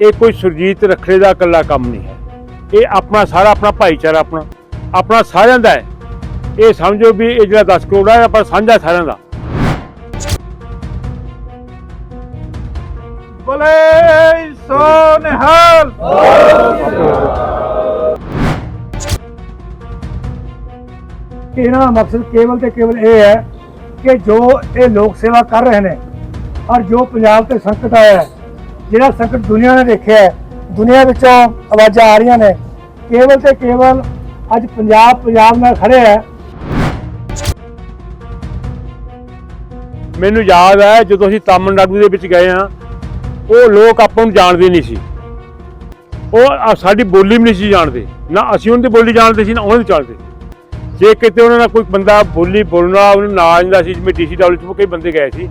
ਇਹ ਕੋਈ ਸੁਰਜੀਤ ਰੱਖੜੇ ਦਾ ਇਕੱਲਾ ਕੰਮ ਨਹੀਂ ਹੈ। ਇਹ ਆਪਣਾ ਸਾਰਾ ਆਪਣਾ ਭਾਈਚਾਰਾ ਆਪਣਾ ਆਪਣਾ ਸਾਰਿਆਂ ਦਾ ਹੈ। ਇਹ ਸਮਝੋ ਵੀ ਇਹ ਜਿਹੜਾ 10 ਕਰੋੜ ਹੈ ਆਪਾਂ ਸਾਂਝਾ ਸਾਰਿਆਂ ਦਾ। ਬੋਲੇ ਸੋ ਨਿਹਾਲ ਇਹਨਾਂ ਦਾ ਮਕਸਦ ਕੇਵਲ ਤੇ ਕੇਵਲ ਇਹ ਹੈ ਕਿ ਜੋ ਇਹ ਲੋਕ ਸੇਵਾ ਕਰ ਰਹੇ ਨੇ ਔਰ ਜੋ ਪੰਜਾਬ ਤੇ ਸੰਕਟ ਆਇਆ ਹੈ ਜਿਹੜਾ ਸੰਕਟ ਦੁਨੀਆ ਨੇ ਦੇਖਿਆ ਹੈ, ਦੁਨੀਆ ਵਿੱਚੋਂ ਆਵਾਜ਼ਾਂ ਆ ਰਹੀਆਂ ਨੇ। ਕੇਵਲ ਤੇ ਕੇਵਲ ਅੱਜ ਪੰਜਾਬ ਪੰਜਾਬ ਨਾਲ ਖੜੇ ਹੈ। ਮੈਨੂੰ ਯਾਦ ਹੈ, ਜਦੋਂ ਅਸੀਂ ਤਾਮਿਲਨਾਡੂ ਦੇ ਵਿੱਚ ਗਏ ਆ ਉਹ ਲੋਕ ਆਪਾਂ ਨੂੰ ਜਾਣਦੇ ਨਹੀਂ ਸੀ। ਉਹ ਸਾਡੀ ਬੋਲੀ ਵੀ ਨਹੀਂ ਸੀ ਜਾਣਦੇ। ਨਾ ਅਸੀਂ ਉਹਨਾਂ ਦੀ ਬੋਲੀ ਜਾਣਦੇ ਸੀ, ਨਾ ਉਹਨਾਂ ਦੀ ਜਾਣਦੇ। ਜੇ ਕਿਤੇ ਉਹਨਾਂ ਨਾਲ ਕੋਈ ਬੰਦਾ ਬੋਲੀ ਬੋਲਣਾ ਉਹਨੂੰ ਨਾ ਆਉਂਦਾ ਸੀ, ਜਿਵੇਂ ਡੀਸੀਡਬਲਯੂ ਚ ਕਈ ਬੰਦੇ ਗਏ ਸੀ,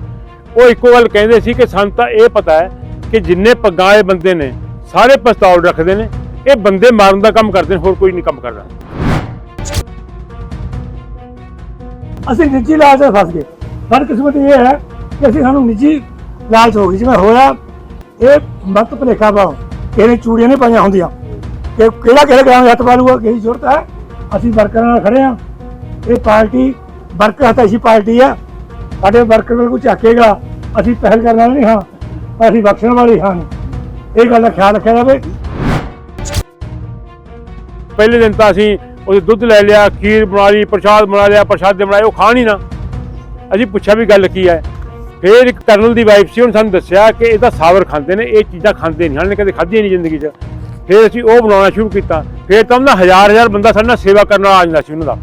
ਉਹ ਇੱਕੋ ਗੱਲ ਕਹਿੰਦੇ ਸੀ ਕਿ ਸਾਨੂੰ ਤਾਂ ਇਹ ਪਤਾ ਹੈ ਕਿ ਜਿੰਨੇ ਪੱਗਾਂ ਵਾਲੇ ਬੰਦੇ ਨੇ, ਸਾਰੇ ਪਿਸਤੌਲ ਰੱਖਦੇ ਨੇ, ਇਹ ਬੰਦੇ ਮਾਰਨ ਦਾ ਕੰਮ ਕਰਦੇ ਨੇ, ਹੋਰ ਕੋਈ ਨਹੀਂ ਕੰਮ ਕਰਦਾ। ਅਸੀਂ ਨਿੱਜੀ ਲਾਲਚ 'ਚ ਫਸ ਗਏ। ਬਦਕਿਸਮਤੀ ਇਹ ਹੈ ਕਿ ਅਸੀਂ ਸਾਨੂੰ ਨਿੱਜੀ ਲਾਲਚ ਹੋ ਗਈ। ਜਿਵੇਂ ਹੋਇਆ, ਇਹ ਮਤ ਭਲੇਖਾ ਪਾਓ। ਕਿਸੇ ਚੂੜੀਆਂ ਨਹੀਂ ਪਾਈਆਂ ਹੁੰਦੀਆਂ। ਕਿ ਕਿਹੜਾ ਕਿਹੜੇ ਗ੍ਰਾਮ ਹੱਥ ਪਾ ਲੂਗਾ ਕਿਸੇ ਦੀ ਜ਼ਰੂਰਤ ਹੈ। ਅਸੀਂ ਵਰਕਰਾਂ ਨਾਲ ਖੜੇ ਆ ਇਹ ਪਾਰਟੀ, ਵਰਕਰ ਹਤਾਸ਼ੀ ਪਾਰਟੀ ਆ। ਸਾਡੇ ਵਰਕਰ ਨੂੰ ਕੋਈ ਚੱਕੇਗਾ ਅਸੀਂ ਪਹਿਲ ਕਰਨ ਵਾਲੇ ਨਹੀਂ ਹਾਂ। ਅਸੀਂ ਬਖਸ਼ਣ ਵਾਲੇ ਹਾਂ। ਇਹ ਗੱਲ ਦਾ ਖਿਆਲ ਰੱਖਿਆ ਜਾਵੇ। ਪਹਿਲੇ ਦਿਨ ਤਾਂ ਅਸੀਂ ਉਹਦੇ ਦੁੱਧ ਲੈ ਲਿਆ ਖੀਰ ਬਣਾ ਲਈ ਪ੍ਰਸ਼ਾਦ ਬਣਾ ਲਿਆ ਪ੍ਰਸ਼ਾਦੇ ਬਣਾਏ ਉਹ ਖਾਣ ਹੀ ਨਾ। ਅਸੀਂ ਪੁੱਛਿਆ ਵੀ ਗੱਲ ਕੀ ਹੈ? ਫਿਰ ਇੱਕ ਕਰਨਲ ਦੀ ਵਾਈਫ ਸੀ ਉਹਨੇ ਸਾਨੂੰ ਦੱਸਿਆ ਕਿ ਇਹ ਤਾਂ ਸਾਵਰ ਖਾਂਦੇ ਨੇ ਇਹ ਚੀਜ਼ਾਂ ਖਾਂਦੇ ਨਹੀਂ ਹਨ ਕਦੇ ਖਾਧੀਆਂ ਨਹੀਂ ਜ਼ਿੰਦਗੀ 'ਚ। ਫਿਰ ਅਸੀਂ ਉਹ ਬਣਾਉਣਾ ਸ਼ੁਰੂ ਕੀਤਾ। ਫਿਰ ਤਾਂ ਉਹਨਾਂ ਹਜ਼ਾਰ ਹਜ਼ਾਰ ਬੰਦਾ ਸਾਡੇ ਨਾਲ ਸੇਵਾ ਕਰਨ ਆ ਜਾਂਦਾ ਸੀ ਉਹਨਾਂ ਦਾ।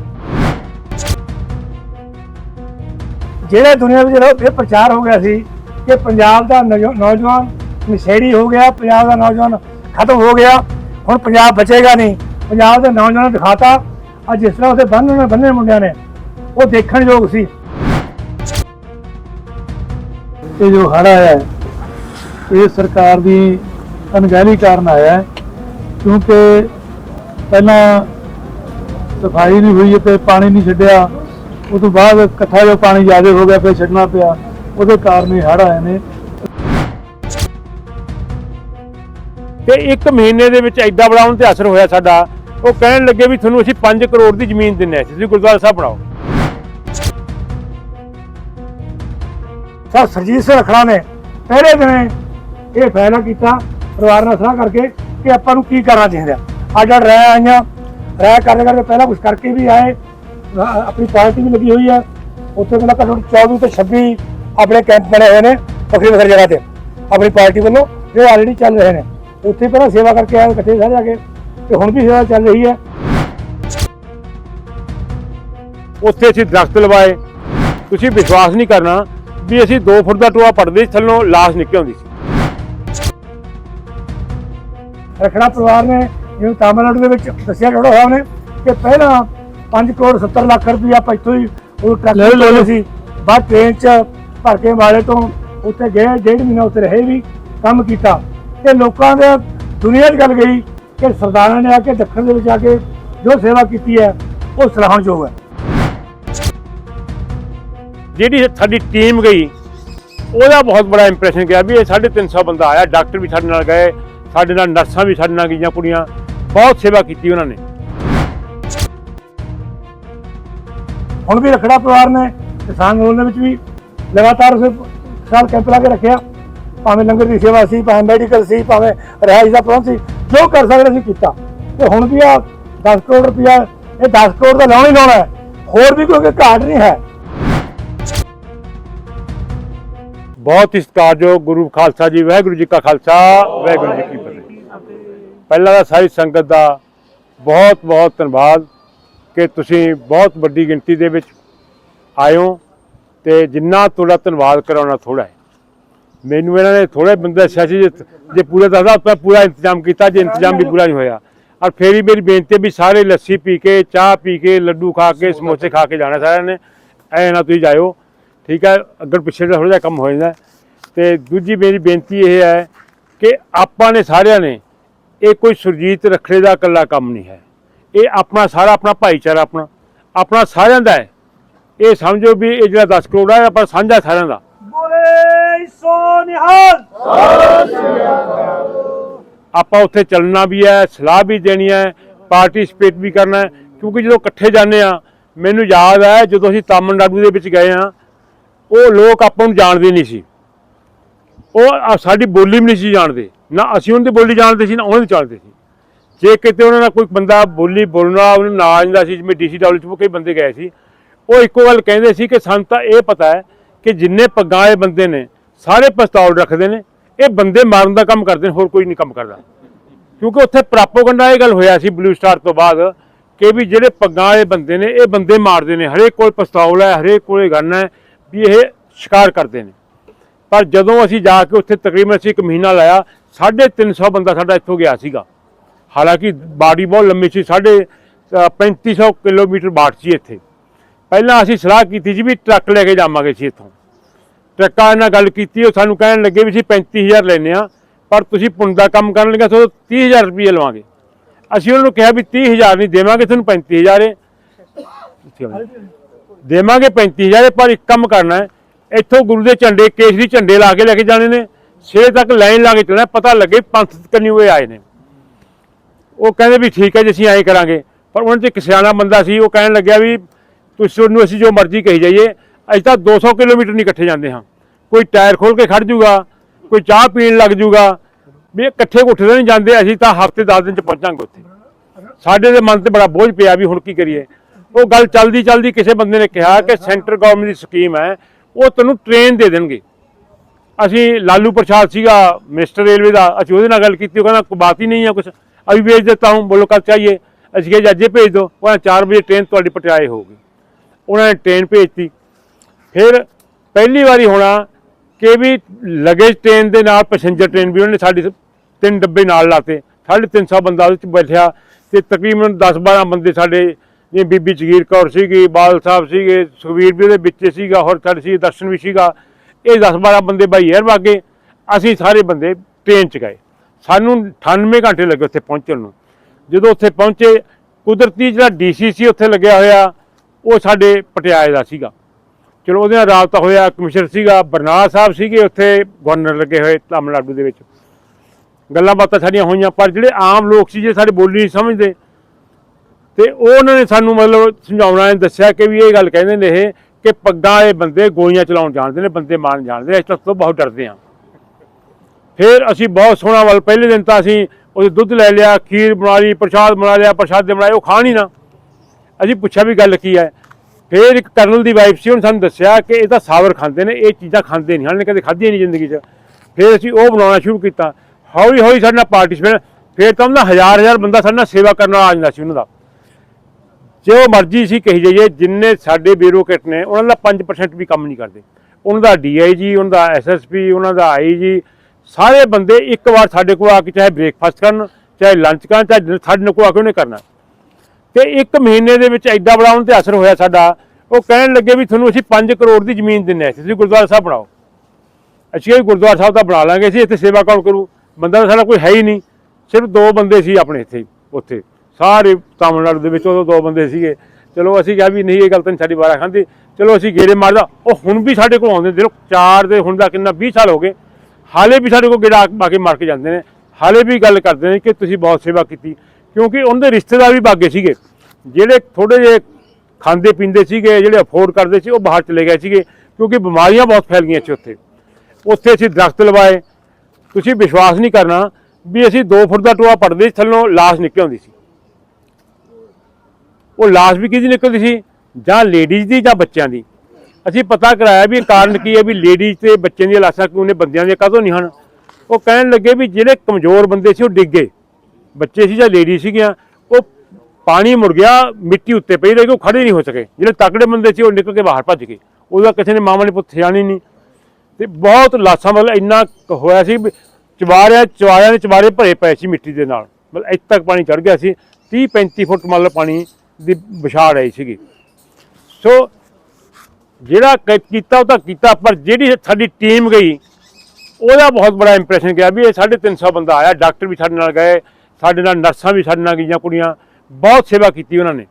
ਜਿਹੜੇ ਦੁਨੀਆ ਵਿੱਚ ਜਿਹੜਾ ਇਹ ਪ੍ਰਚਾਰ ਹੋ ਗਿਆ ਸੀ ਕਿ ਪੰਜਾਬ ਦਾ ਨੌਜਵਾ- ਨੌਜਵਾਨ ਨਸ਼ੇੜੀ ਹੋ ਗਿਆ, ਪੰਜਾਬ ਦਾ ਨੌਜਵਾਨ ਖਤਮ ਹੋ ਗਿਆ। ਹੁਣ ਪੰਜਾਬ ਬਚੇਗਾ ਨਹੀਂ। ਪੰਜਾਬ ਦੇ ਨੌਜਵਾਨਾਂ ਨੂੰ ਦਿਖਾਤਾ। ਅੱਜ ਜਿਸ ਤਰ੍ਹਾਂ ਉਹਦੇ ਬੰਨ੍ਹ ਨੇ ਬੰਨੇ ਮੁੰਡਿਆਂ ਨੇ। ਉਹ ਦੇਖਣ ਯੋਗ ਸੀ। ਇਹ ਜੋ ਹੜਾ ਹੈ, ਇਹ ਸਰਕਾਰ ਦੀ ਅਣਗਹਿਲੀ ਕਾਰਨ ਆਇਆ ਹੈ, ਕਿਉਂਕਿ ਪਹਿਲਾਂ ਸਫ਼ਾਈ ਨਹੀਂ ਹੋਈ, ਤੇ ਪਾਣੀ ਨਹੀਂ ਛੱਡਿਆ। ਉਸ ਤੋਂ ਬਾਅਦ ਇਕੱਠਾ ਜੋ ਪਾਣੀ ਜ਼ਿਆਦਾ ਹੋ ਗਿਆ, ਫਿਰ ਛੱਡਣਾ ਪਿਆ। ਉਹਦੇ ਕਾਰਨ ਇਹ ਹੜ੍ਹ ਆਏ ਨੇ। ਤੇ ਇੱਕ ਮਹੀਨੇ ਦੇ ਵਿੱਚ ਐਡਾ ਬੜਾ ਉਹਨਾਂ ਤੇ ਅਸਰ ਹੋਇਆ ਸਾਡਾ। ਉਹ ਕਹਿਣ ਲੱਗੇ ਵੀ ਤੁਹਾਨੂੰ ਅਸੀਂ 5 ਕਰੋੜ ਦੀ ਜ਼ਮੀਨ ਦਿੰਨੇ ਆ ਤੁਸੀਂ ਗੁਰਦੁਆਰਾ ਸਾਹਿਬ ਬਣਾਓ। ਸਰ, ਸਰਜੀਤ ਸਿੰਘ ਰਖੜਾ ਨੇ ਪਹਿਲੇ ਦਿਨ ਇਹ ਫੈਸਲਾ ਕੀਤਾ ਪਰਿਵਾਰ ਨਾਲ ਸਲਾਹ ਕਰਕੇ ਕਿ ਆਪਾਂ ਨੂੰ ਕੀ ਕਰਨਾ ਚਾਹੀਦਾ ਅੱਜ ਜਦ ਰਹਿ ਆਈਆਂ ਰਹਿ ਕਰਦੇ ਕਰਦੇ ਪਹਿਲਾਂ ਕੁਝ ਕਰਕੇ ਵੀ ਆਏ। ਆਪਣੀ ਪਾਰਟੀ ਵੀ ਲੱਗੀ ਹੋਈ ਹੈ। ਉੱਥੇ ਪਹਿਲਾਂ ਘੱਟੋ ਘੱਟ 24 ਤੋਂ 26 ਆਪਣੇ ਕੈਂਪ ਬਣੇ ਹੋਏ ਨੇ ਵੱਖਰੀ ਵੱਖਰੀ ਜਗ੍ਹਾ ਤੇ। ਆਪਣੀ ਪਾਰਟੀ ਵੱਲੋਂ ਜਿਹੜੇ ਆਲਰੇਡੀ ਚੱਲ ਰਹੇ ਨੇ। ਉੱਥੇ ਪਹਿਲਾਂ ਸੇਵਾ ਕਰਕੇ ਆਏ ਇਕੱਠੇ ਸਾਰੇ ਆ ਕੇ ਤੇ ਹੁਣ ਵੀ ਸੇਵਾ ਚੱਲ ਰਹੀ ਹੈ। ਉੱਥੇ ਅਸੀਂ ਦਰਖਤ ਲਵਾਏ। ਤੁਸੀਂ ਵਿਸ਼ਵਾਸ ਨਹੀਂ ਕਰਨਾ ਵੀ ਅਸੀਂ 2 ਫੁੱਟ ਦਾ ਟੋਆ ਪੜਦੇ ਸੀ ਥੱਲੋਂ ਲਾਸ਼ ਨਿਕਲ ਆਉਂਦੀ ਸੀ। ਰਖੜਾ ਪਰਿਵਾਰ ਨੇ ਜਿਵੇਂ ਤਾਮਿਲਨਾਡੂ ਦੇ ਵਿੱਚ ਦੱਸਿਆ ਡੋੜਾ ਸਾਹਿਬ ਨੇ ਕਿ ਪਹਿਲਾਂ 5 ਕਰੋੜ 70 ਲੱਖ ਰੁਪਏ ਆਪਾਂ ਇੱਥੋਂ ਹੀ ਉਹ ਟਰੱਕ ਲੈ ਲਓ। ਲੈ ਸੀ। ਬਾਅਦ ਟ੍ਰੇਨ 'ਚ ਭਰ ਕੇ ਵਾਲੇ ਤੋਂ ਉੱਥੇ ਗਏ ਡੇਢ ਮਹੀਨਾ ਉੱਥੇ ਰਹੇ ਵੀ ਕੰਮ ਕੀਤਾ। ਤੇ ਲੋਕਾਂ ਦੇ ਦੁਨੀਆ 'ਚ ਗੱਲ ਗਈ ਕਿ ਸਰਦਾਰਾਂ ਨੇ ਆ ਕੇ ਦੱਖਣ ਦੇ ਵਿੱਚ ਆ ਕੇ ਜੋ ਸੇਵਾ ਕੀਤੀ ਹੈ ਉਹ ਸਰਾਹਣਯੋਗ ਹੈ। ਜਿਹੜੀ ਸਾਡੀ ਟੀਮ ਗਈ ਉਹਦਾ ਬਹੁਤ ਬੜਾ ਇੰਪ੍ਰੈਸ਼ਨ ਗਿਆ ਵੀ ਇਹ 350 ਬੰਦਾ ਆਇਆ ਡਾਕਟਰ ਵੀ ਸਾਡੇ ਨਾਲ ਗਏ ਸਾਡੇ ਨਾਲ ਨਰਸਾਂ ਵੀ ਸਾਡੇ ਨਾਲ ਗਈਆਂ ਕੁੜੀਆਂ ਬਹੁਤ ਸੇਵਾ ਕੀਤੀ ਉਹਨਾਂ ਨੇ। ਹੁਣ ਵੀ ਰਖੜਾ ਪਰਿਵਾਰ ਨੇ ਕਿਸਾਨ ਅੰਦੋਲਨ ਦੇ ਵਿੱਚ ਵੀ ਲਗਾਤਾਰ ਉਸੇ ਸਾਲ ਕੈਂਪ ਲਾ ਕੇ ਰੱਖਿਆ। ਭਾਵੇਂ ਲੰਗਰ ਦੀ ਸੇਵਾ ਸੀ, ਭਾਵੇਂ ਮੈਡੀਕਲ ਸੀ, ਭਾਵੇਂ ਰਿਹਾਇਸ਼ ਦਾ ਪ੍ਰਬੰਧ ਸੀ, ਜੋ ਕਰ ਸਕਦੇ ਸੀ ਕੀਤਾ। ਤੇ ਹੁਣ ਵੀ ਆ 10 ਕਰੋੜ ਰੁਪਇਆ, ਇਹ 10 ਕਰੋੜ ਦਾ ਲਾਉਣਾ ਹੀ ਲਾਉਣਾ ਹੈ। ਹੋਰ ਵੀ ਕੋਈ ਘਾਟ ਨਹੀਂ ਹੈ। ਬਹੁਤ ਹੀ ਸਤਿਕਾਰਯੋਗ ਗੁਰੂ ਖਾਲਸਾ ਜੀ, ਵਾਹਿਗੁਰੂ ਜੀ ਕਾ ਖਾਲਸਾ, ਵਾਹਿਗੁਰੂ ਜੀ ਕੀ ਫਤਿਹ। ਪਹਿਲਾਂ ਤਾਂ ਸਾਰੀ ਸੰਗਤ ਦਾ ਬਹੁਤ ਬਹੁਤ ਧੰਨਵਾਦ ਕਿ ਤੁਸੀਂ ਬਹੁਤ ਵੱਡੀ ਗਿਣਤੀ ਦੇ ਵਿੱਚ ਆਇਓ ਤੇ ਜਿੰਨਾ ਤੁਹਾਡਾ ਧੰਨਵਾਦ ਕਰਾਉਣਾ ਥੋੜਾ ਹੈ। ਮੈਨੂੰ ਇਹਨਾਂ ਨੇ ਥੋੜੇ ਬੰਦੇ ਦੱਸਿਆ ਸੀ ਜੇ ਪੂਰਾ ਦੱਸਦਾ ਤਾਂ ਪੂਰਾ ਇੰਤਜ਼ਾਮ ਕੀਤਾ, ਜੇ ਇੰਤਜ਼ਾਮ ਵੀ ਪੂਰਾ ਨਹੀਂ ਹੋਇਆ। ਔਰ ਫੇਰ ਹੀ ਮੇਰੀ ਬੇਨਤੀ ਹੈ ਵੀ ਸਾਰੇ ਲੱਸੀ ਪੀ ਕੇ, ਚਾਹ ਪੀ ਕੇ, ਲੱਡੂ ਖਾ ਕੇ, ਸਮੋਸੇ ਖਾ ਕੇ ਜਾਣਾ ਸਾਰਿਆਂ ਨੇ। ਐ ਨਾ ਤੁਸੀਂ ਜਾਇਓ। ਠੀਕ ਹੈ ਅੱਗੇ ਪਿੱਛੇ ਦਾ ਥੋੜਾ ਜਿਹਾ ਕੰਮ ਹੋ ਜਾਂਦਾ। ਹੈ। ਤੇ ਦੂਜੀ ਮੇਰੀ ਬੇਨਤੀ ਇਹ ਹੈ ਕਿ ਆਪਾਂ ਨੇ ਸਾਰਿਆਂ ਨੇ ਇਹ ਕੋਈ ਸੁਰਜੀਤ ਰੱਖੜੇ ਦਾ ਇਕੱਲਾ ਕੰਮ ਨਹੀਂ ਹੈ। ਇਹ ਆਪਣਾ ਸਾਰਾ ਆਪਣਾ ਭਾਈਚਾਰਾ ਆਪਣਾ ਆਪਣਾ ਸਾਰਿਆਂ ਦਾ ਹੈ। ਇਹ ਸਮਝੋ ਵੀ ਇਹ ਜਿਹੜਾ 10 ਕਰੋੜ ਹੈ ਆਪਾਂ ਸਾਂਝਾ ਸਾਰਿਆਂ ਦਾ। ਬੋਲੇ ਸੋ ਨਿਹਾਲ। ਆਪਾਂ ਉੱਥੇ ਚੱਲਣਾ ਵੀ ਹੈ ਸਲਾਹ ਵੀ ਦੇਣੀ ਹੈ ਪਾਰਟਿਸਿਪੇਟ ਵੀ ਕਰਨਾ ਹੈ ਕਿਉਂਕਿ ਜਦੋਂ ਇਕੱਠੇ ਜਾਂਦੇ ਆ ਮੈਨੂੰ ਯਾਦ ਹੈ ਜਦੋਂ ਅਸੀਂ ਤਾਮਿਲਨਾਡੂ ਦੇ ਵਿੱਚ ਗਏ ਆ ਉਹ ਲੋਕ ਆਪਾਂ ਨੂੰ ਜਾਣਦੇ ਨਹੀਂ ਸੀ। ਉਹ ਆ- ਸਾਡੀ ਬੋਲੀ ਵੀ ਨਹੀਂ ਸੀ ਜਾਣਦੇ। ਨਾ ਅਸੀਂ ਉਹਨਾਂ ਦੀ ਬੋਲੀ ਜਾਣਦੇ ਸੀ ਨਾ ਉਹਨਾਂ ਦੀ ਜਾਣਦੇ ਸੀ। ਜੇ ਕਿਤੇ ਉਹਨਾਂ ਨਾਲ ਕੋਈ ਬੰਦਾ ਬੋਲੀ ਬੋਲਣਾ ਉਹਨੂੰ ਨਾ ਆਉਂਦਾ ਸੀ ਜਿਵੇਂ ਡੀਸੀਡਬਲਯੂ ਚ ਕਈ ਬੰਦੇ ਗਏ ਸੀ ਉਹ ਇੱਕੋ ਗੱਲ ਕਹਿੰਦੇ ਸੀ ਕਿ ਸਾਨੂੰ ਤਾਂ ਇਹ ਪਤਾ ਹੈ ਕਿ ਜਿੰਨੇ ਪੱਗਾਂ ਵਾਲੇ ਬੰਦੇ ਨੇ ਸਾਰੇ ਪਸਤੌਲ ਰੱਖਦੇ ਨੇ ਇਹ ਬੰਦੇ ਮਾਰਨ ਦਾ ਕੰਮ ਕਰਦੇ ਨੇ ਹੋਰ ਕੋਈ ਨਹੀਂ ਕੰਮ ਕਰਦਾ। ਕਿਉਂਕਿ ਉੱਥੇ ਪ੍ਰਾਪੋਗੰਡਾ ਇਹ ਗੱਲ ਹੋਇਆ ਸੀ ਬਲੂ ਸਟਾਰ ਤੋਂ ਬਾਅਦ ਕਿ ਵੀ ਜਿਹੜੇ ਪੱਗਾਂ ਵਾਲੇ ਬੰਦੇ ਨੇ ਇਹ ਬੰਦੇ ਮਾਰਦੇ ਨੇ ਹਰੇਕ ਕੋਲ ਪਸਤੌਲ ਹੈ ਹਰੇਕ ਕੋਲੇ ਗਨ ਹੈ ਵੀ ਇਹ ਸ਼ਿਕਾਰ ਕਰਦੇ ਨੇ। ਪਰ ਜਦੋਂ ਅਸੀਂ ਜਾ ਕੇ ਉੱਥੇ ਤਕਰੀਬਨ ਅਸੀਂ ਇੱਕ ਮਹੀਨਾ ਲਾਇਆ 350 ਬੰਦਾ ਸਾਡਾ ਇੱਥੋਂ ਗਿਆ ਸੀਗਾ। ਹਾਲਾਂਕਿ ਬਾਡੀ ਬਹੁਤ ਲੰਮੀ ਸੀ ਸਾਢੇ ਅ, 3500 ਕਿਲੋਮੀਟਰ ਬਾਟ ਸੀ ਇੱਥੇ। ਪਹਿਲਾਂ ਅਸੀਂ ਸਲਾਹ ਕੀਤੀ ਸੀ ਵੀ ਟਰੱਕ ਲੈ ਕੇ ਜਾਵਾਂਗੇ ਸੀ ਇੱਥੋਂ। ਟਰੱਕਾਂ ਨਾਲ ਗੱਲ ਕੀਤੀ, ਉਹ ਸਾਨੂੰ ਕਹਿਣ ਲੱਗੇ ਵੀ ਅਸੀਂ 35000 ਲੈਨੇ ਆ ਪਰ ਤੁਸੀਂ ਪੁੰਨ ਦਾ ਕੰਮ ਕਰਨ ਲੱਗੇ ਤੁਹਾਨੂੰ 30000 ਰੁਪਏ ਲਵਾਂਗੇ। ਅਸੀਂ ਉਹਨਾਂ ਨੂੰ ਕਿਹਾ ਵੀ 30000 ਨਹੀਂ ਦੇਵਾਂਗੇ, ਤੁਹਾਨੂੰ 35000 ਦੇਵਾਂਗੇ 35000 ਪਰ ਇੱਕ ਕੰਮ ਕਰਨਾ ਹੈ। ਇੱਥੋਂ ਗੁਰੂ ਦੇ ਝੰਡੇ, ਕੇਸਰੀ ਝੰਡੇ ਲਾ ਕੇ ਲੈ ਕੇ ਜਾਣੇ ਨੇ। ਛੇ ਤੱਕ ਲਾਈਨ ਲਾ ਕੇ ਚੱਲਣਾ ਪਤਾ ਲੱਗੇ ਪੰਥ ਕੰਨੀ ਹੋਏ ਆਏ ਨੇ। ਉਹ ਕਹਿੰਦੇ ਵੀ ਠੀਕ ਹੈ ਜੀ, ਅਸੀਂ ਐਂ ਕਰਾਂਗੇ। ਪਰ ਉਹਨਾਂ 'ਚ ਇੱਕ ਸਿਆਣਾ ਬੰਦਾ ਸੀ, ਉਹ ਕਹਿਣ ਲੱਗਿਆ ਵੀ ਤੁਸੀਂ ਉਹਨੂੰ ਅਸੀਂ ਜੋ ਮਰਜ਼ੀ ਕਹੀ ਜਾਈਏ, ਅਸੀਂ ਤਾਂ 200 ਕਿਲੋਮੀਟਰ ਨਹੀਂ ਇਕੱਠੇ ਜਾਂਦੇ ਹਾਂ। ਕੋਈ ਟਾਇਰ ਖੋਲ ਕੇ ਖੜ ਜੂਗਾ, ਕੋਈ ਚਾਹ ਪੀਣ ਲੱਗ ਜੂਗਾ, ਵੀ ਇਹ ਇਕੱਠੇ ਉੱਠਦੇ ਨਹੀਂ ਜਾਂਦੇ, ਅਸੀਂ ਤਾਂ ਹਫ਼ਤੇ 10 ਦਿਨ ਚ ਪਹੁੰਚਾਂਗੇ ਉੱਥੇ। ਸਾਡੇ ਦੇ ਮਨ ਤੇ ਬੜਾ ਬੋਝ ਪਿਆ ਵੀ ਹੁਣ ਕੀ ਕਰੀਏ। ਉਹ ਗੱਲ ਚੱਲਦੀ ਚੱਲਦੀ ਕਿਸੇ ਬੰਦੇ ਨੇ ਕਿਹਾ ਕਿ ਸੈਂਟਰ ਗਵਰਨਮੈਂਟ ਦੀ ਸਕੀਮ ਹੈ, ਉਹ ਤੈਨੂੰ ਟ੍ਰੇਨ ਦੇ ਦੇਣਗੇ। ਅਸੀਂ ਲਾਲੂ ਪ੍ਰਸਾਦ ਸੀਗਾ ਮਿਨਿਸਟਰ ਰੇਲਵੇ ਦਾ, ਅਸੀਂ ਉਹਦੇ ਨਾਲ ਗੱਲ ਕੀਤੀ, ਉਹ ਕਹਿੰਦਾ ਕੋਈ ਬਾਤ ਹੀ ਨਹੀਂ ਹੈ ਕੁਛ। ਅਭੀ ਭੇਜ ਦਿੱਤਾ ਹੂੰ ਬੋਲੋ ਕਦ ਚਾਹੀਏ। ਅਸੀਂ ਕਿਹਾ ਜੇ, ਅੱਜ ਭੇਜ ਦਿਓ। ਉਹ ਕਹਿੰਦਾ 4 ਵਜੇ ਟ੍ਰੇਨ ਤੁਹਾਡੀ ਪਟਿਆਲੇ ਹੋਊਗੀ। ਉਹਨਾਂ ਨੇ ਟ੍ਰੇਨ ਭੇਜਤੀ। ਫਿਰ ਪਹਿਲੀ ਵਾਰੀ ਹੋਣਾ ਕਿ ਵੀ ਲਗੇਜ ਟ੍ਰੇਨ ਦੇ ਨਾਲ ਪੈਸੇਂਜਰ ਟ੍ਰੇਨ ਵੀ ਉਹਨੇ ਸਾਡੀ ਤਿੰਨ ਡੱਬੇ ਨਾਲ ਲਾਤੇ। ਸਾਢੇ ਤਿੰਨ ਸੌ ਬੰਦਾ ਉਹਦੇ ਚ ਬੈਠਿਆ ਤੇ ਤਕਰੀਬਨ 10-12 ਬੰਦੇ ਸਾਡੇ ਜਿਵੇਂ ਬੀਬੀ ਜਗੀਰ ਕੌਰ ਸੀਗੀ ਬਾਦਲ ਸਾਹਿਬ ਸੀਗੇ ਸੁਖਵੀਰ ਵੀ ਉਹਦੇ ਵਿੱਚ ਸੀਗਾ, ਹੋਰ ਸਾਡੇ ਸੀ ਦਰਸ਼ਨ ਵੀ ਸੀਗਾ। ਇਹ 10-12 ਬੰਦੇ ਬਾਈ 에ਅਰ ਵਾਗੇ, ਅਸੀਂ ਸਾਰੇ ਬੰਦੇ ਟ੍ਰੇਨ ਚ ਗਏ। ਸਾਨੂੰ 98 ਘੰਟੇ ਲੱਗੇ ਉੱਥੇ ਪਹੁੰਚਣ ਨੂੰ। ਜਦੋਂ ਉੱਥੇ ਪਹੁੰਚੇ, ਕੁਦਰਤੀ ਜਿਹੜਾ ਡੀਸੀ ਸੀ ਉੱਥੇ ਲੱਗਿਆ ਹੋਇਆ ਉਹ ਸਾਡੇ ਪਟਿਆਲੇ ਦਾ ਸੀਗਾ। ਚਲੋ ਉਹਦੇ ਨਾਲ ਰਾਬਤਾ ਹੋਇਆ, ਕਮਿਸ਼ਨਰ ਸੀਗਾ, ਬਰਨਾਲਾ ਸਾਹਿਬ ਸੀਗੇ, ਉੱਥੇ ਗਵਰਨਰ ਲੱਗੇ ਹੋਏ ਤਾਮਿਲਨਾਡੂ ਦੇ ਵਿੱਚ। ਗੱਲਾਂ ਬਾਤਾਂ ਸਾਡੀਆਂ ਹੋਈਆਂ, ਪਰ ਜਿਹੜੇ ਆਮ ਲੋਕ ਸੀ, ਜੇ ਸਾਡੇ ਬੋਲੀ ਨਹੀਂ ਸਮਝਦੇ, ਤੇ ਉਹ ਉਹਨਾਂ ਨੇ ਸਾਨੂੰ ਮਤਲਬ ਸਮਝਾਉਣਾ ਨੇ ਦੱਸਿਆ ਕਿ ਵੀ ਇਹ ਗੱਲ ਕਹਿੰਦੇ ਨੇ ਇਹ, ਕਿ ਪੱਗਾਂ ਵਾਲੇ ਬੰਦੇ ਗੋਲੀਆਂ ਚਲਾਉਣ ਜਾਣਦੇ ਨੇ, ਬੰਦੇ ਮਾਰਨ ਜਾਣਦੇ ਨੇ, ਇਸ ਤੋਂ ਬਹੁਤ ਡਰਦੇ ਹਾਂ। ਫਿਰ ਅਸੀਂ ਬਹੁਤ ਸੋਹਣਾ ਵੱਲ, ਪਹਿਲੇ ਦਿਨ ਤਾਂ ਅਸੀਂ ਉਹ ਦੁੱਧ ਲੈ ਲਿਆ, ਖੀਰ ਬਣਾ ਲਈ, ਪ੍ਰਸ਼ਾਦ ਬਣਾ ਲਿਆ, ਪ੍ਰਸ਼ਾਦ ਬਣਾਏ, ਉਹ ਖਾਣ ਹੀ ਨਾ। ਅਸੀਂ ਪੁੱਛਿਆ ਵੀ ਗੱਲ ਕੀ ਹੈ? ਫਿਰ ਇੱਕ ਕਰਨਲ ਦੀ ਵਾਈਫ ਸੀ ਉਹਨੇ ਸਾਨੂੰ ਦੱਸਿਆ ਕਿ ਇਹ ਤਾਂ ਸਾਵਰ ਖਾਂਦੇ ਨੇ ਇਹ ਚੀਜ਼ਾਂ ਖਾਂਦੇ ਨਹੀਂ ਹਾਲੇ ਕਦੇ ਖਾਧੀਆਂ ਨਹੀਂ ਜ਼ਿੰਦਗੀ 'ਚ। ਫਿਰ ਅਸੀਂ ਉਹ ਬਣਾਉਣਾ ਸ਼ੁਰੂ ਕੀਤਾ। ਹੌਲੀ ਹੌਲੀ ਸਾਡੇ ਨਾਲ ਪਾਰਟਿਸਪੇਟ ਫਿਰ ਤਾਂ ਉਹਨਾਂ ਹਜ਼ਾਰ ਹਜ਼ਾਰ ਬੰਦਾ ਸਾਡੇ ਨਾਲ ਸੇਵਾ ਕਰਨ ਵਾਲਾ ਆ ਜਾਂਦਾ ਸੀ ਉਹਨਾਂ ਦਾ। ਜੇ ਉਹ ਮਰਜ਼ੀ ਸੀ ਕਹੀ ਜਾਈਏ ਜਿੰਨੇ ਸਾਡੇ ਬਿਊਰੋਕਰੇਟ ਨੇ ਉਹਨਾਂ ਦਾ 5% ਵੀ ਕੰਮ ਨਹੀਂ ਕਰਦੇ। ਉਹਨਾਂ ਦਾ ਡੀਆਈਜੀ ਉਹਨਾਂ ਦਾ ਐਸਐਸਪੀ ਉਹਨਾਂ ਦਾ ਆਈਜੀ ਸਾਰੇ ਬੰਦੇ ਇੱਕ ਵਾਰ ਸਾਡੇ ਕੋਲ ਆ ਕੇ ਚਾਹੇ ਬ੍ਰੇਕਫਾਸਟ ਕਰਨ ਚਾਹੇ ਲੰਚ ਕਰਨ ਚਾਹੇ dinner, ਸਾਡੇ ਕੋਲ ਆ ਕੇ ਉਹਨੇ ਕਰਨਾ। ਤੇ ਇੱਕ ਮਹੀਨੇ ਦੇ ਵਿੱਚ ਐਡਾ ਬੜਾ ਉਹਨਾਂ ਤੇ ਅਸਰ ਹੋਇਆ ਸਾਡਾ। ਉਹ ਕਹਿਣ ਲੱਗੇ ਵੀ ਤੁਹਾਨੂੰ ਅਸੀਂ 5 ਕਰੋੜ ਦੀ ਜ਼ਮੀਨ ਦਿੰਨੇ ਆ ਤੁਸੀਂ ਗੁਰਦੁਆਰਾ ਸਾਹਿਬ ਬਣਾਓ। ਅਸੀਂ ਇਹ ਗੁਰਦੁਆਰਾ ਸਾਹਿਬ ਤਾਂ ਬਣਾ ਲਾਂਗੇ, ਅਸੀਂ ਇੱਥੇ ਸੇਵਾ ਕੌਣ ਕਰੂ? ਬੰਦਾ ਤਾਂ ਸਾਡਾ ਕੋਈ ਹੈ ਹੀ ਨਹੀਂ। ਸਿਰਫ ਦੋ ਬੰਦੇ ਸੀ ਆਪਣੇ ਇੱਥੇ, ਉੱਥੇ। ਸਾਰੇ ਤਾਮਿਲਨਾਡੂ ਦੇ ਵਿੱਚ ਉਦੋਂ ਦੋ ਬੰਦੇ ਸੀਗੇ। ਚਲੋ ਅਸੀਂ ਕਿਹਾ ਵੀ ਨਹੀਂ, ਇਹ ਗੱਲ ਤਾਂ ਨਹੀਂ ਸਾਡੀ ਵਾਰਾ ਖਾਂਦੀ। ਚਲੋ ਅਸੀਂ ਗੇੜੇ ਮਾਰਦਾ। ਉਹ ਹੁਣ ਵੀ ਸਾਡੇ ਕੋਲ ਆਉਂਦੇ ਦੇਖੋ, ਚਾਰ ਦੇ ਹੁਣ ਦਾ ਕਿੰਨਾ 20 ਸਾਲ ਹੋ ਗਏ। ਹਾਲੇ ਵੀ ਸਾਡੇ ਕੋਲ ਗੇੜਾ ਆ ਕੇ ਮਾਰ ਕੇ ਜਾਂਦੇ ਨੇ। ਹਾਲੇ ਵੀ ਗੱਲ ਕਰਦੇ ਨੇ ਕਿ ਤੁਸੀਂ ਬਹੁਤ ਸੇਵਾ ਕੀਤੀ। ਕਿਉਂਕਿ ਉਹਨਾਂ ਦੇ ਰਿਸ਼ਤੇਦਾਰ ਵੀ ਬਾਗੇ ਸੀਗੇ। ਜਿਹੜੇ ਥੋੜੇ ਜਿਹੇ ਖਾਂਦੇ ਪੀਂਦੇ ਸੀਗੇ, ਜਿਹੜੇ ਅਫੋਰਡ ਕਰਦੇ ਸੀ, ਉਹ ਬਾਹਰ ਚਲੇ ਗਏ ਸੀਗੇ, ਕਿਉਂਕਿ ਬਿਮਾਰੀਆਂ ਬਹੁਤ ਫੈਲ ਗਈਆਂ ਸੀ ਉੱਥੇ। ਉੱਥੇ ਅਸੀਂ ਦਰਖਤ ਲਵਾਏ। ਤੁਸੀਂ ਵਿਸ਼ਵਾਸ ਨਹੀਂ ਕਰਨਾ ਵੀ ਅਸੀਂ 2 ਫੁੱਟ ਦਾ ਟੋਆ ਪੜਦੇ ਸੀ, ਥੱਲੋਂ ਲਾਸ਼ ਨਿਕਲ ਆਉਂਦੀ ਸੀ। ਉਹ ਲਾਸ਼ ਵੀ ਕਿਹਦੀ ਨਿਕਲਦੀ ਸੀ? ਜਾਂ ਲੇਡੀਜ਼ ਦੀ ਜਾਂ ਬੱਚਿਆਂ ਦੀ? ਅਸੀਂ ਪਤਾ ਕਰਾਇਆ ਵੀ ਇਹ ਕਾਰਨ ਕੀ ਹੈ ਵੀ ਲੇਡੀਜ਼ ਤੇ ਬੱਚਿਆਂ ਦੀਆਂ ਲਾਸ਼ਾਂ ਕਿਉਂ ਨੇ, ਬੰਦਿਆਂ ਦੀਆਂ ਕਦੋਂ ਨਹੀਂ ਹਨ? ਉਹ ਕਹਿਣ ਲੱਗੇ ਵੀ ਜਿਹੜੇ ਕਮਜ਼ੋਰ ਬੰਦੇ ਸੀ, ਉਹ ਡਿੱਗ ਗਏ। ਬੱਚੇ ਸੀ ਜਾਂ ਲੇਡੀ ਸੀਗੀਆਂ, ਉਹ ਪਾਣੀ ਮੁੜ ਗਿਆ, ਮਿੱਟੀ ਉੱਤੇ ਪਈ ਰਹੀ, ਉਹ ਖੜੇ ਨਹੀਂ ਹੋ ਸਕੇ। ਜਿਹੜੇ ਤਕੜੇ ਬੰਦੇ ਸੀ, ਉਹ ਨਿਕਲ ਕੇ ਬਾਹਰ ਭੱਜ ਗਏ। ਉਹਦਾ ਕਿਸੇ ਨੇ ਮਾਮਾ ਨੇ ਪੁੱਤ ਸਿਆਣੀ ਨਹੀਂ ਤੇ ਬਹੁਤ ਲਾਸਾਂ, ਮਤਲਬ ਇੰਨਾ ਕੁ ਹੋਇਆ ਸੀ, ਵੀ ਚਵਾਰਿਆਂ ਚਵਾਰਿਆਂ ਦੇ ਚਵਾਰੇ ਭਰੇ ਪਏ ਸੀ ਮਿੱਟੀ ਦੇ ਨਾਲ। ਮਤਲਬ ਇੱਥੇ ਤੱਕ ਪਾਣੀ ਚੜ ਗਿਆ ਸੀ। 30 35 ਫੁੱਟ ਮਤਲਬ ਪਾਣੀ ਦੀ ਵਿਛਾੜ ਆਈ ਸੀਗੀ। ਸੋ ਜਿਹੜਾ ਕੀਤਾ ਉਹ ਤਾਂ ਕੀਤਾ, ਪਰ ਜਿਹੜੀ ਸਾਡੀ ਟੀਮ ਗਈ, ਉਹਦਾ ਬਹੁਤ ਬੜਾ ਇੰਪ੍ਰੈਸ਼ਨ ਗਿਆ ਵੀ ਇਹ 350 ਬੰਦਾ ਆਇਆ। ਡਾਕਟਰ ਵੀ ਸਾਡੇ ਨਾਲ ਗਏ। ਸਾਡੇ ਨਾਲ ਨਰਸਾਂ ਵੀ ਸਾਡੇ ਨਾਲ ਗਈਆਂ ਕੁੜੀਆਂ, ਬਹੁਤ ਸੇਵਾ ਕੀਤੀ ਉਹਨਾਂ ਨੇ।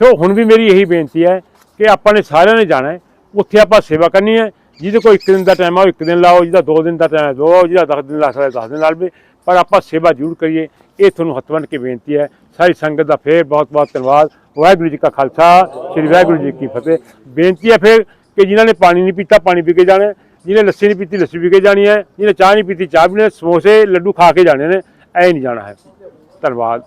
ਸੋ ਹੁਣ ਵੀ ਮੇਰੀ ਇਹੀ ਬੇਨਤੀ ਹੈ ਕਿ ਆਪਾਂ ਨੇ ਸਾਰਿਆਂ ਨੇ ਜਾਣਾ ਹੈ, ਉੱਥੇ ਆਪਾਂ ਸੇਵਾ ਕਰਨੀ ਹੈ। ਜਿਹਦੇ ਕੋਲ ਇੱਕ ਦਿਨ ਦਾ ਟਾਈਮ ਆ, ਉਹ ਇੱਕ ਦਿਨ ਲਾਓ, ਜਿਹਦਾ ਦੋ ਦਿਨ ਦਾ ਟਾਈਮ ਹੈ ਦੋ ਜਿਹਦਾ 10 ਦਿਨ ਲਾ ਸਕਦਾ 10 ਦਿਨ ਲਾ ਲਵੇ। ਪਰ ਆਪਾਂ ਸੇਵਾ ਜ਼ਰੂਰ ਕਰੀਏ, ਇਹ ਤੁਹਾਨੂੰ ਹੱਥ ਬੰਨ੍ਹ ਕੇ ਬੇਨਤੀ ਹੈ। ਸਾਰੀ ਸੰਗਤ ਦਾ ਫੇਰ ਬਹੁਤ ਬਹੁਤ ਧੰਨਵਾਦ। ਵਾਹਿਗੁਰੂ ਜੀ ਕਾ ਖਾਲਸਾ, ਸ੍ਰੀ ਵਾਹਿਗੁਰੂ ਜੀ ਕੀ ਫਤਿਹ। ਬੇਨਤੀ ਹੈ ਫਿਰ ਕਿ ਜਿਨ੍ਹਾਂ ਨੇ ਪਾਣੀ ਨਹੀਂ ਪੀਤਾ, ਪਾਣੀ ਪੀ ਕੇ ਜਾਣਾ ਜਿਹਨੇ ਲੱਸੀ ਨਹੀਂ ਪੀਤੀ, ਲੱਸੀ ਪੀ ਕੇ ਜਾਣੀ ਹੈ। ਜਿਹਨੇ ਚਾਹ ਨਹੀਂ ਪੀਤੀ, ਚਾਹ ਪੀਣੀ ਸਮੋਸੇ, ਲੱਡੂ ਖਾ ਕੇ ਜਾਣੇ ਨੇ। ਐ ਨਹੀਂ ਜਾਣਾ ਹੈ। ਧੰਨਵਾਦ।